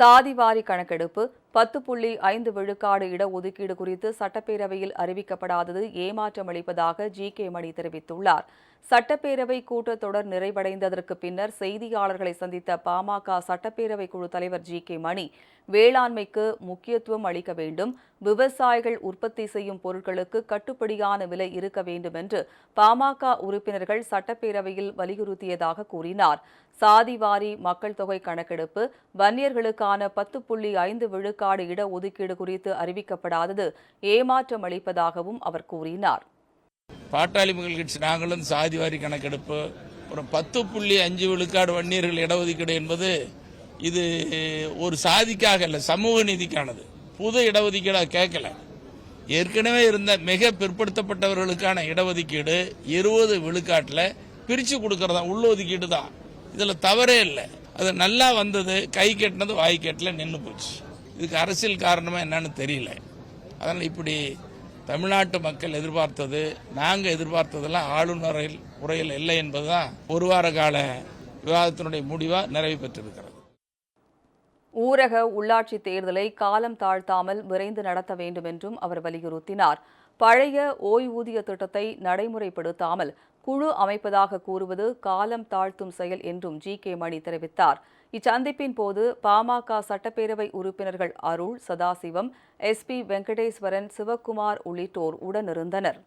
சாதிவாரி கணக்கெடுப்பு பத்து புள்ளி ஐந்து விழுக்காடு இடஒதுக்கீடு குறித்து சட்டப்பேரவையில் அறிவிக்கப்படாதது ஏமாற்றம் அளிப்பதாக ஜி கே மணி தெரிவித்துள்ளார். சட்டப்பேரவை கூட்டத்தொடர் நிறைவடைந்ததற்கு பின்னர் செய்தியாளர்களை சந்தித்த பாமக சட்டப்பேரவை குழு தலைவர் ஜி கே மணி வேளாண்மைக்கு முக்கியத்துவம் அளிக்க வேண்டும் விவசாயிகள் உற்பத்தி செய்யும் பொருட்களுக்கு கட்டுப்படியான விலை இருக்க வேண்டும் என்று பாமக உறுப்பினர்கள் சட்டப்பேரவையில் வலியுறுத்தியதாக கூறினார். சாதிவாரி மக்கள் தொகை கணக்கெடுப்பு வன்னியர்களுக்கான பத்து புள்ளி ஐந்து விழுக்காடு இடஒதுக்கீடு குறித்து அறிவிக்கப்படாதது ஏமாற்றம் அளிப்பதாகவும் அவர் கூறினார். பாட்டாளி மக்கள் கட்சி நாங்களும் சாதிவாரி கணக்கெடுப்பு அப்புறம் பத்து புள்ளி அஞ்சு விழுக்காடு வன்னியர்கள் இடஒதுக்கீடு என்பது இது ஒரு சாதிக்காக இல்லை சமூக நீதிக்கானது. புது இடஒதுக்கீடாக கேட்கல. ஏற்கனவே இருந்த மிக பிற்படுத்தப்பட்டவர்களுக்கான இடஒதுக்கீடு இருபது விழுக்காட்டில் பிரித்து கொடுக்கறதா உள்ளொதுக்கீடு தான் இதில் தவறே இல்லை. அது நல்லா வந்தது கை கட்டினது வாய் கட்டல நின்று போச்சு. இதுக்கு அரசியல் காரணமாக என்னன்னு தெரியல. அதனால் இப்படி தமிழ்நாட்டு மக்கள் எதிர்பார்த்தது நாங்கள் எதிர்பார்த்ததெல்லாம் ஆளுநரில் உரையில் இல்லை என்பதுதான் ஒரு வார கால விவாதத்தினுடைய முடிவாக நிறைவு பெற்றிருக்கிறது. ஊரக உள்ளாட்சி தேர்தலை காலம் தாழ்த்தாமல் விரைந்து நடத்த வேண்டும் என்றும் அவர் வலியுறுத்தினார். பழைய ஓய்வூதிய திட்டத்தை நடைமுறைப்படுத்தாமல் குழு அமைப்பதாக கூறுவது காலம் தாழ்த்தும் செயல் என்றும் ஜி கே மணி தெரிவித்தார். இச்சந்திப்பின் போது பாமக சட்டப்பேரவை உறுப்பினர்கள் அருள் சதாசிவம் எஸ் பி வெங்கடேஸ்வரன் சிவக்குமார் உள்ளிட்டோர் உடனிருந்தனர்.